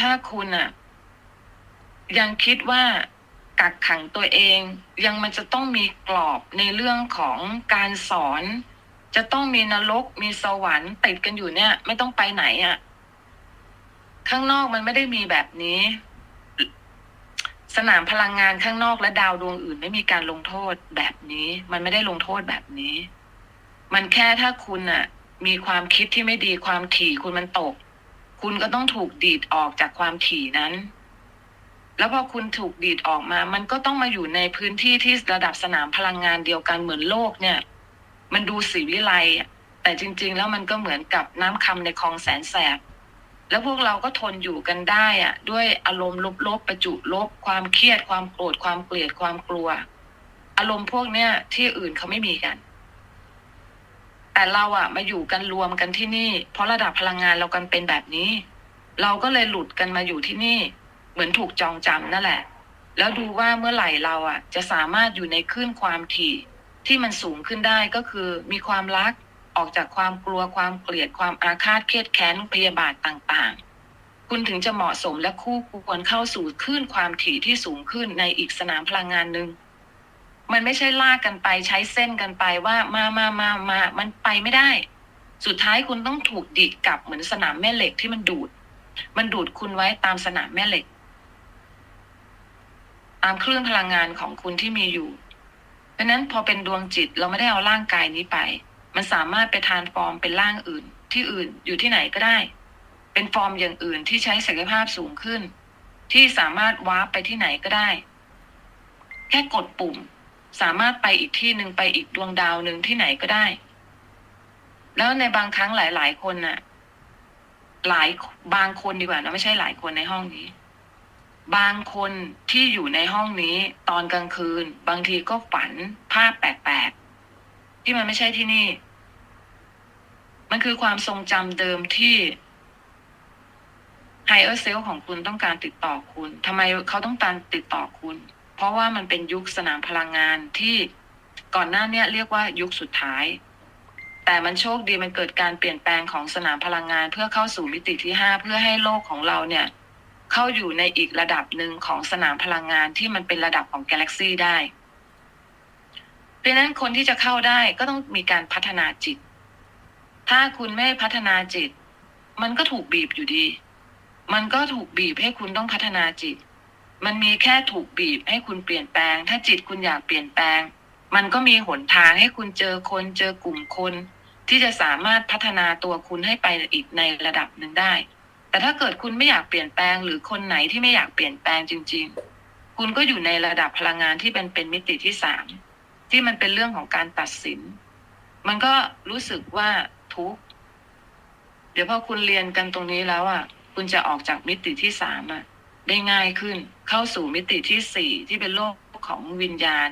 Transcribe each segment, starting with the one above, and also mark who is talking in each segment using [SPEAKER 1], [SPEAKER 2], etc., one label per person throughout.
[SPEAKER 1] ถ้าคุณอะยังคิดว่ากักขังตัวเอง ยังมันจะต้องมีกรอบในเรื่องของการสอน จะต้องมีนรกมีสวรรค์ติดกันอยู่เนี่ย ไม่ต้องไปไหนอะข้างนอกมันไม่ได้มีแบบนี้ สนามพลังงานข้างนอกและดาวดวงอื่น ไม่มีการลงโทษแบบนี้ มันไม่ได้ลงโทษแบบนี้ มันแค่ถ้าคุณอะมีความคิดที่ไม่ดีความถี่คุณมันตก คุณก็ต้องถูกดีดออกจากความถี่นั้น แล้วพอคุณถูกดีดออกมา มันก็ต้องมาอยู่ในพื้นที่ที่ระดับสนามพลังงานเดียวกันเหมือนโลกเนี่ย มันดูสีวิไลแต่จริง ๆ แล้วมันก็เหมือนกับน้ำคำในคลองแสนแสบแล้วพวกเราก็ทนอยู่กันได้อะด้วยอารมณ์ลบๆประจุลบ ความเครียดความโกรธความเกลียดความกลัว อารมณ์พวกเนี้ยที่อื่นเขาไม่มีกัน แต่เราอะมาอยู่กันรวมกันที่นี่ เพราะระดับพลังงานเรากันเป็นแบบนี้ เราก็เลยหลุดกันมาอยู่ที่นี่ เหมือนถูกจองจำนั่นแหละ แล้วดูว่าเมื่อไหร่เราอะจะสามารถอยู่ในคลื่นความถี่ ที่มันสูงขึ้นได้ก็คือมีความรักออกจากความกลัวความเกลียดความอาฆาตเครียดแค้นพยาบาทต่างๆ คุณถึงจะเหมาะสมและคู่ควรเข้าสู่คลื่นความถี่ที่สูงขึ้นในอีกสนามพลังงานหนึ่ง มันไม่ใช่ลากกันไปใช้เส้นกันไปว่ามามามามามันไปไม่ได้ สุดท้ายคุณต้องถูกดีดกลับเหมือนสนามแม่เหล็กที่มันดูด มันดูดคุณไว้ตามสนามแม่เหล็ก ตามคลื่นพลังงานของคุณที่มีอยู่ เพราะฉะนั้นพอเป็นดวงจิตเราไม่ได้เอาร่างกายนี้ไป มันสามารถไปทานฟอร์มเป็นร่างอื่น ที่อื่นอยู่ที่ไหนก็ได้ เป็นฟอร์มอย่างอื่นที่ใช้ศักยภาพสูงขึ้น ที่สามารถวาร์ปไปที่ไหนก็ได้ แค่กดปุ่ม สามารถไปอีกที่หนึ่งไปอีกดวงดาวหนึ่งที่ไหนก็ได้ แล้วในบางครั้งหลาย ๆ คนน่ะ หลายบางคนดีกว่านะไม่ใช่หลายคนในห้องนี้ บางคนที่อยู่ในห้องนี้ ตอนกลางคืน บางทีก็ฝันภาพแปลกๆที่มันไม่ใช่ที่นี่ มันคือความทรงจำเดิมที่ไฮเออร์เซลของคุณต้องการติดต่อคุณทำไมเขาต้องการติดต่อคุณเราะว่ามันเป็นยุคสนามพลังงานที่ก่อนหน้าเนี้ยเรียกว่ายุคสุดท้าย แต่มันโชคดีมันเกิดการเปลี่ยนแปลงของสนามพลังงานเพื่อเข้าสู่มิติที่ห้าเพื่อให้โลกของเราเนี่ยเข้าอยู่ในอีกระดับหนึ่งของสนามพลังงานที่มันเป็นระดับของกาแล็กซี่ได้เพราะฉะนั้นคนที่จะเข้าได้ก็ต้องมีการพัฒนาจิต ถ้าคุณไม่พัฒนาจิต มันก็ถูกบีบอยู่ดี มันก็ถูกบีบให้คุณต้องพัฒนาจิต มันมีแค่ถูกบีบให้คุณเปลี่ยนแปลง ถ้าจิตคุณอยากเปลี่ยนแปลง มันก็มีหนทางให้คุณเจอคนเจอกลุ่มคน ที่จะสามารถพัฒนาตัวคุณให้ไปอีกในระดับหนึ่งได้ แต่ถ้าเกิดคุณไม่อยากเปลี่ยนแปลง หรือคนไหนที่ไม่อยากเปลี่ยนแปลงจริง ๆ คุณก็อยู่ในระดับพลังงานที่เป็นเป็นมิติที่สามที่มันเป็นเรื่องของการตัดสิน มันก็รู้สึกว่าทุกเดี๋ยวพอคุณเรียนกันตรงนี้แล้วอะ คุณจะออกจากมิติที่สามอะ ได้ง่ายขึ้น เข้าสู่มิติที่สี่ที่เป็นโลกของวิญญาณ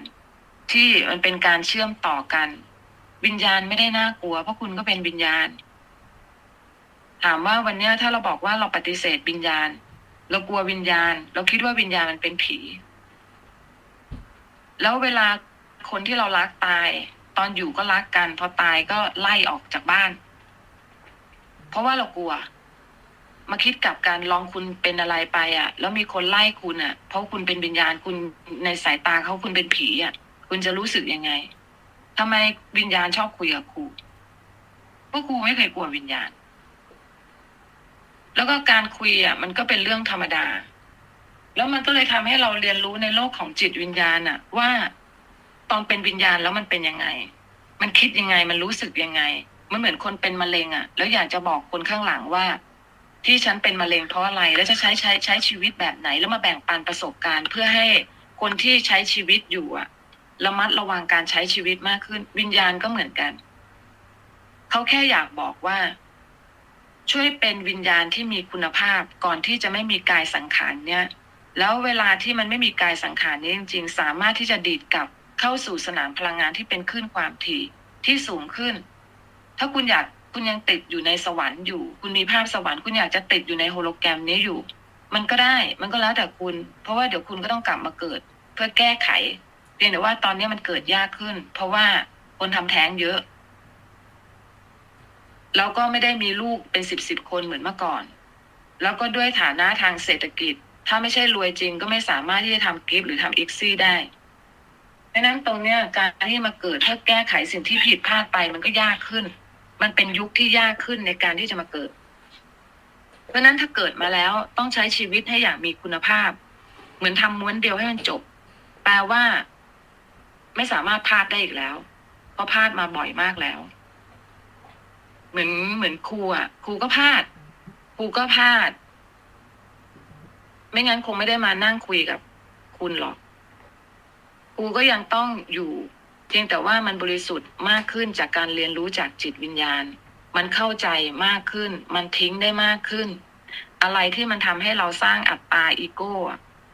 [SPEAKER 1] ที่มันเป็นการเชื่อมต่อกัน วิญญาณไม่ได้น่ากลัว เพราะคุณก็เป็นวิญญาณ ถามว่าวันเนี้ยถ้าเราบอกว่าเราปฏิเสธวิญญาณ เรากลัววิญญาณ เราคิดว่าวิญญาณมันเป็นผี แล้วเวลาคนที่เรารักตาย ตอนอยู่ก็รักกัน พอตายก็ไล่ออกจากบ้าน เพราะว่าเรากลัว มาคิดกับการลองคุณเป็นอะไรไปอะ แล้วมีคนไล่คุณอะ เพราะคุณเป็นวิญญาณคุณในสายตาเขาคุณเป็นผีอะ คุณจะรู้สึกยังไงทำไมวิญญาณชอบคุยกับครูเพราะครูไม่เคยกลัววิญญาณ แล้วก็การคุยอะ มันก็เป็นเรื่องธรรมดา แล้วมันก็เลยทำให้เราเรียนรู้ในโลกของจิตวิญญาณอะ ว่าตอนเป็นวิญญาณแล้วมันเป็นยังไง มันคิดยังไงมันรู้สึกยังไง มันเหมือนคนเป็นมะเร็งอะ แล้วอยากจะบอกคนข้างหลังว่า ที่ฉันเป็นมะเร็งเพราะอะไร แล้วจะใช้ใช้ใช้ชีวิตแบบไหน แล้วมาแบ่งปันประสบการณ์ เพื่อให้คนที่ใช้ชีวิตอยู่อะระมัดระวังการใช้ชีวิตมากขึ้น วิญญาณก็เหมือนกัน เขาแค่อยากบอกว่า ช่วยเป็นวิญญาณที่มีคุณภาพก่อนที่จะไม่มีกายสังขารเนี่ย แล้วเวลาที่มันไม่มีกายสังขารนี้จริง ๆ สามารถที่จะดีดกลับเข้าสู่สนามพลังงานที่เป็นคลื่นความถี่ที่สูงขึ้น ถ้าคุณอยาก คุณยังติดอยู่ในสวรรค์อยู่ คุณมีภาพสวรรค์คุณอยากจะติดอยู่ในโฮโลแกรมนี้อยู่ มันก็ได้มันก็แล้วแต่คุณ เพราะว่าเดี๋ยวคุณก็ต้องกลับมาเกิด เพื่อแก้ไขเพียงแต่ว่าตอนนี้มันเกิดยากขึ้น เพราะว่าคนทำแท้งเยอะ แล้วก็ไม่ได้มีลูกเป็นสิบสิบคนเหมือนเมื่อก่อน แล้วก็ด้วยฐานะทางเศรษฐกิจ ถ้าไม่ใช่รวยจริงก็ไม่สามารถที่จะทำกิฟต์หรือทำอีกซี่ได้ดังนั้นตรงเนี้ยการที่มาเกิดเพื่อแก้ไขสิ่งที่ผิดพลาดไปมันก็ยากขึ้น มันเป็นยุคที่ยากขึ้นในการที่จะมาเกิด เพราะนั้นถ้าเกิดมาแล้วต้องใช้ชีวิตให้อย่างมีคุณภาพ เหมือนทำม้วนเดียวให้มันจบ แปลว่า ไม่สามารถพลาดได้อีกแล้ว เพราะพลาดมาบ่อยมากแล้ว เหมือนเหมือนครูอะครูก็พลาดครูก็พลาด ไม่งั้นคงไม่ได้มานั่งคุยกับ คุณหรอกครูก็ยังต้องอยู่ เพียงแต่ว่ามันบริสุทธิ์มากขึ้นจากการเรียนรู้จากจิตวิญญาณ มันเข้าใจมากขึ้น มันทิ้งได้มากขึ้น อะไรที่มันทำให้เราสร้างอัตตาอีโก้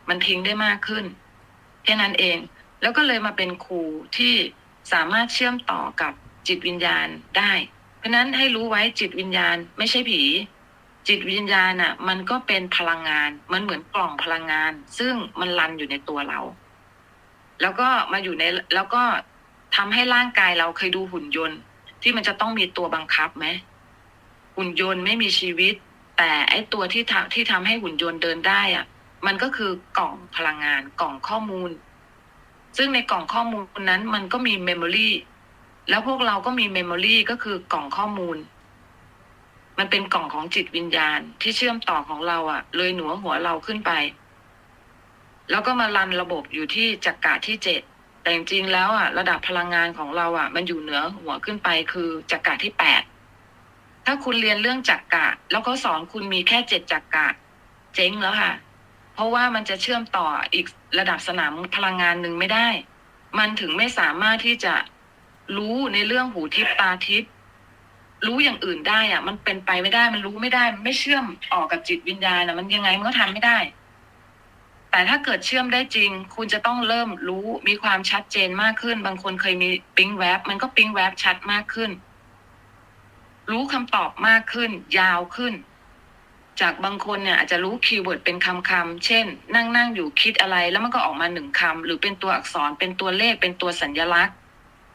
[SPEAKER 1] มันทิ้งได้มากขึ้นแค่นั้นเอง แล้วก็เลยมาเป็นครูที่สามารถเชื่อมต่อกับจิตวิญญาณได้ เพราะนั้นให้รู้ไว้จิตวิญญาณไม่ใช่ผี จิตวิญญาณอะ มันก็เป็นพลังงาน มันเหมือนกล่องพลังงาน ซึ่งมันรันอยู่ในตัวเรา แล้วก็มาอยู่ในแล้วก็ ทำให้ร่างกายเราเคยดูหุ่นยนต์ ที่มันจะต้องมีตัวบังคับไหมหุ่นยนต์ไม่มีชีวิต แต่ไอ้ตัวที่ทำที่ทำให้หุ่นยนต์เดินได้อะมันก็คือกล่องพลังงานกล่องข้อมูล ซึ่งในกล่องข้อมูลนั้นมันก็มีเมมโมรีแล้วพวกเราก็มีเมมโมรีก็คือกล่องข้อมูล มันเป็นกล่องของจิตวิญญาณที่เชื่อมต่อของเราอะเลยหนัวหัวเราขึ้นไป แล้วก็มารันระบบอยู่ที่จักระที่เจ็ด แต่จริงๆแล้วอะระดับพลังงานของเราอะ มันอยู่เหนือหัวขึ้นไปคือจักระที่แปดถ้าคุณเรียนเรื่องจักระแล้วก็สอนคุณมีแค่เจ็ดจักระเจ๊งแล้วค่ะ เพราะว่ามันจะเชื่อมต่ออีกระดับสนามพลังงานหนึ่งไม่ได้ มันถึงไม่สามารถที่จะรู้ในเรื่องหูทิพตาทิพรู้อย่างอื่นได้อะ มันเป็นไปไม่ได้มันรู้ไม่ได้มันไม่เชื่อมออกกับจิตวิญญาณอะมันยังไงมันก็ทำไม่ได้ แต่ถ้าเกิดเชื่อมได้จริง คุณจะต้องเริ่มรู้มีความชัดเจนมากขึ้น บางคนเคยมีปิ๊งแวบมันก็ปิ๊งแวบชัดมากขึ้น รู้คำตอบมากขึ้น ยาวขึ้น จากบางคนเนี่ยอาจจะรู้คีย์เวิร์ดเป็นคำคำๆเช่น นั่งนั่งอยู่คิดอะไรแล้วมันก็ออกมาหนึ่งคำหรือเป็นตัวอักษรเป็นตัวเลขเป็นตัวสัญลักษณ์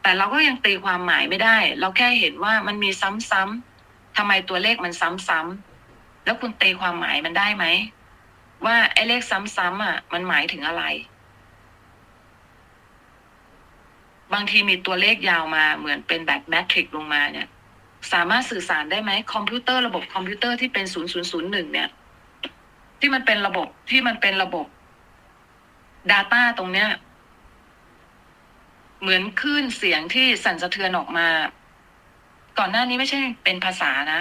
[SPEAKER 1] แต่เราก็ยังตีความหมายไม่ได้ เราแค่เห็นว่ามันมีซ้ำๆทำไมตัวเลขมันซ้ำๆแล้วคุณตีความหมายมันได้ไหม ว่าไอ้เลขซ้ำๆอะ มันหมายถึงอะไร บางทีมีตัวเลขยาวมาเหมือนเป็นแบบแมทริกลงมาเนี่ย สามารถสื่อสารได้ไหมคอมพิวเตอร์ระบบคอมพิวเตอร์ที่เป็นศูนย์ศูนย์ศูนย์หนึ่งเนี่ย ที่มันเป็นระบบที่มันเป็นระบบ Data ตรงเนี้ย เหมือนคลื่นเสียงที่สั่นสะเทือนออกมา ก่อนหน้านี้ไม่ใช่เป็นภาษานะ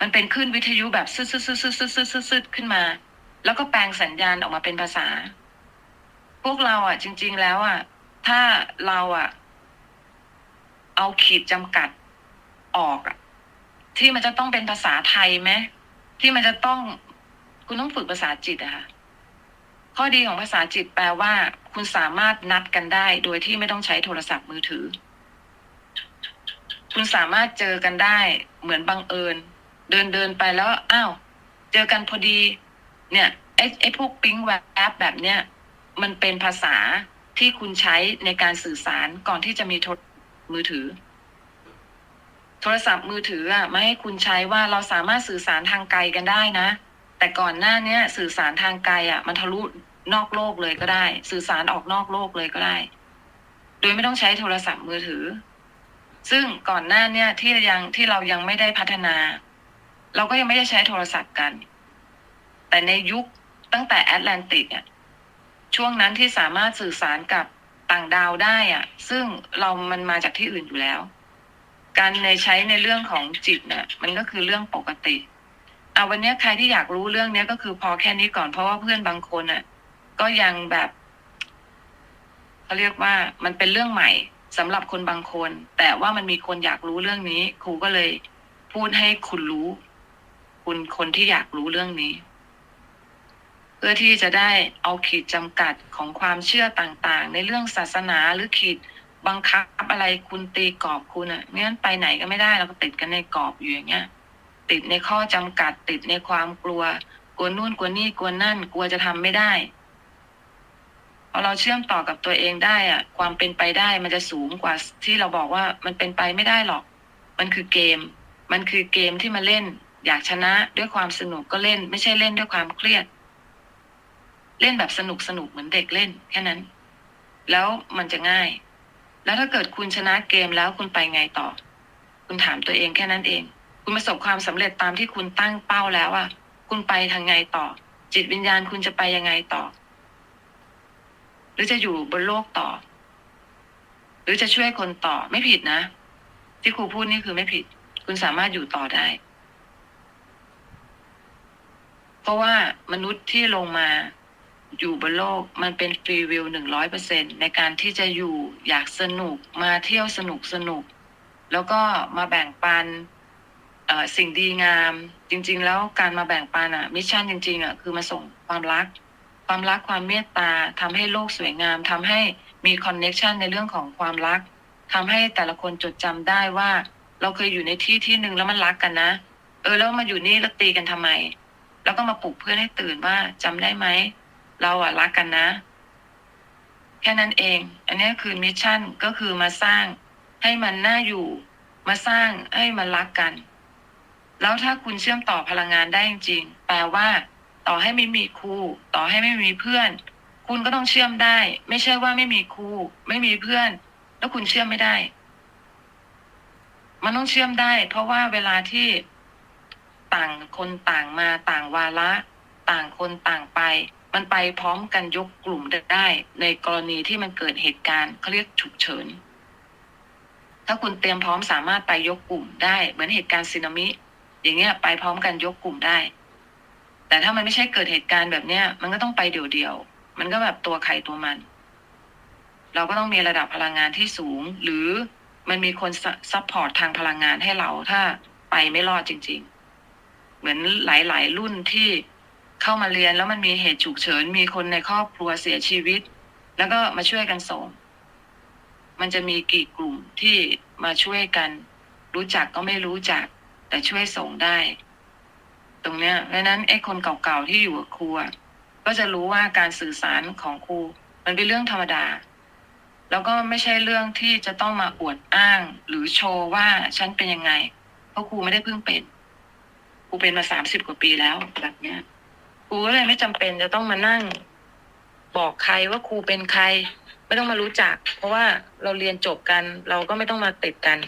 [SPEAKER 1] มันเป็นคลื่นวิทยุแบบซึดๆๆๆๆดขึ้นมา แล้วก็แปลงสัญญาณออกมาเป็นภาษา พวกเราอะ จริง ๆ แล้วอะ ถ้าเราอะ เอาขีดจำกัดออกอะที่มันจะต้องเป็นภาษาไทยไหมที่มันจะต้องคุณต้องฝึกภาษาจิตอะค่ะข้อดีของภาษาจิตแปลว่า คุณสามารถนัดกันได้ โดยที่ไม่ต้องใช้โทรศัพท์มือถือ คุณสามารถเจอกันได้ เหมือนบังเอิญ เดินเดินไปแล้วอ้าวเจอกันพอดี เนี่ยไอ้ไอ้พวกปิ๊งแวบแบบเนี้ยมันเป็นภาษาที่คุณใช้ในการสื่อสารก่อนที่จะมีโทรมือถือ โทรศัพท์มือถืออะไม่ให้คุณใช้ว่าเราสามารถสื่อสารทางไกลกันได้นะ แต่ก่อนหน้าเนี้ย สื่อสารทางไกลอะ มันทะลุนอกโลกเลยก็ได้ สื่อสารออกนอกโลกเลยก็ได้ โดยไม่ต้องใช้โทรศัพท์มือถือ ซึ่งก่อนหน้าเนี้ยที่ยังที่เรายังไม่ได้พัฒนา เราก็ยังไม่ได้ใช้โทรศัพท์กัน แต่ในยุคตั้งแต่แอตแลนติกอะช่วงนั้นที่สามารถสื่อสารกับต่างดาวได้อะ ซึ่งเรามันมาจากที่อื่นอยู่แล้ว การในใช้ในเรื่องของจิตเนี่ยมันก็คือเรื่องปกติเอาวันนี้ใครที่อยากรู้เรื่องเนี้ยก็คือพอแค่นี้ก่อนเพราะว่าเพื่อนบางคนอะ ก็ยังแบบเขาเรียกว่ามันเป็นเรื่องใหม่สำหรับคนบางคน แต่ว่ามันมีคนอยากรู้เรื่องนี้ ครูก็เลยพูดให้คุณรู้ คุณคนที่อยากรู้เรื่องนี้ เพื่อที่จะได้เอาขีดจำกัดของความเชื่อต่างๆ ในเรื่องศาสนาหรือขีดบังคับอะไรคุณตีกรอบคุณอะไม่งั้นไปไหนก็ไม่ได้เราก็ติดกันในกรอบอยู่อย่างเงี้ย ติดในข้อจำกัดติดในความกลัว กลัวนู่นกลัวนี่กลัวนั่น กลัวจะทำไม่ได้พอเราเชื่อมต่อกับตัวเองได้อะความเป็นไปได้มันจะสูงกว่าที่เราบอกว่ามันเป็นไปไม่ได้หรอก มันคือเกม มันคือเกมที่มาเล่น อยากชนะด้วยความสนุกก็เล่น ไม่ใช่เล่นด้วยความเครียด เล่นแบบสนุกสนุกเหมือนเด็กเล่นแค่นั้น แล้วมันจะง่าย แล้วถ้าเกิดคุณชนะเกมแล้วคุณไปไงต่อ คุณถามตัวเองแค่นั้นเอง คุณประสบความสำเร็จตามที่คุณตั้งเป้าแล้วอะคุณไปทางไงต่อ จิตวิญญาณคุณจะไปยังไงต่อ หรือจะอยู่บนโลกต่อ หรือจะช่วยคนต่อไม่ผิดนะ ที่ครูพูดนี่คือไม่ผิด คุณสามารถอยู่ต่อได้ เพราะว่ามนุษย์ที่ลงมา อยู่บนโลกมันเป็นฟรีวิวหนึ่งร้อยเปอร์เซ็นในการที่จะอยู่อยากสนุกมาเที่ยวสนุกสนุก แล้วก็มาแบ่งปันสิ่งดีงาม จริง ๆ แล้วการมาแบ่งปันอะมิชชั่นจริงๆอะคือมาส่งความรัก ความรักความเมตตาทำให้โลกสวยงามทำให้มีคอนเน็ชันในเรื่องของความรักทำให้แต่ละคนจดจำได้ว่า เราเคยอยู่ในที่ที่หนึ่งแล้วมันรักกันนะเออแล้วมาอยู่นี่แล้วตีกันทำไม แล้วก็มาปลุกเพื่อนให้ตื่นว่าจำได้ไหม เราอะรักกันนะ แค่นั้นเอง อันนี้คือมิชชั่นก็คือมาสร้างให้มันน่าอยู่ มาสร้างให้มันรักกัน แล้วถ้าคุณเชื่อมต่อพลังงานได้จริงๆแปลว่า ต่อให้ไม่มีครูต่อให้ไม่มีเพื่อน คุณก็ต้องเชื่อมได้ ไม่ใช่ว่าไม่มีครูไม่มีเพื่อน แล้วคุณเชื่อมไม่ได้ มันต้องเชื่อมได้ เพราะว่าเวลาที่ต่างคนต่างมาต่างวาระ ต่างคนต่างไป มันไปพร้อมกันยกกลุ่มได้ ในกรณีที่มันเกิดเหตุการณ์เขาเรียกฉุกเฉิน ถ้าคุณเตรียมพร้อมสามารถไปยกกลุ่มได้ เหมือนเหตุการณ์สึนามิ อย่างเงี้ยไปพร้อมกันยกกลุ่มได้ แต่ถ้ามันไม่ใช่เกิดเหตุการณ์แบบเนี้ย มันก็ต้องไปเดี่ยวๆมันก็แบบตัวใครตัวมัน เราก็ต้องมีระดับพลังงานที่สูง หรือมันมีคนซัพพอร์ตทางพลังงานให้เราถ้าไปไม่รอดจริง ๆ เหมือนหลาย ๆ รุ่นที่ เข้ามาเรียนแล้วมันมีเหตุฉุกเฉินมีคนในครอบครัวเสียชีวิต แล้วก็มาช่วยกันส่ง มันจะมีกี่กลุ่มที่มาช่วยกัน รู้จักก็ไม่รู้จัก แต่ช่วยส่งได้ ตรงเนี้ยเพราะนั้นไอ้คนเก่าๆที่อยู่กับครูก็จะรู้ว่าการสื่อสารของครูมันเป็นเรื่องธรรมดา แล้วก็ไม่ใช่เรื่องที่จะต้องมาอวดอ้าง หรือโชว์ว่าฉันเป็นยังไง เพราะครูไม่ได้เพิ่งเป็นครูเป็นมาสามสิบกว่าปีแล้วแบบเนี้ย ครูก็เลยไม่จำเป็นจะต้องมานั่ง บอกใครว่าครูเป็นใคร ไม่ต้องมารู้จัก เพราะว่าเราเรียนจบกัน เราก็ไม่ต้องมาติดกัน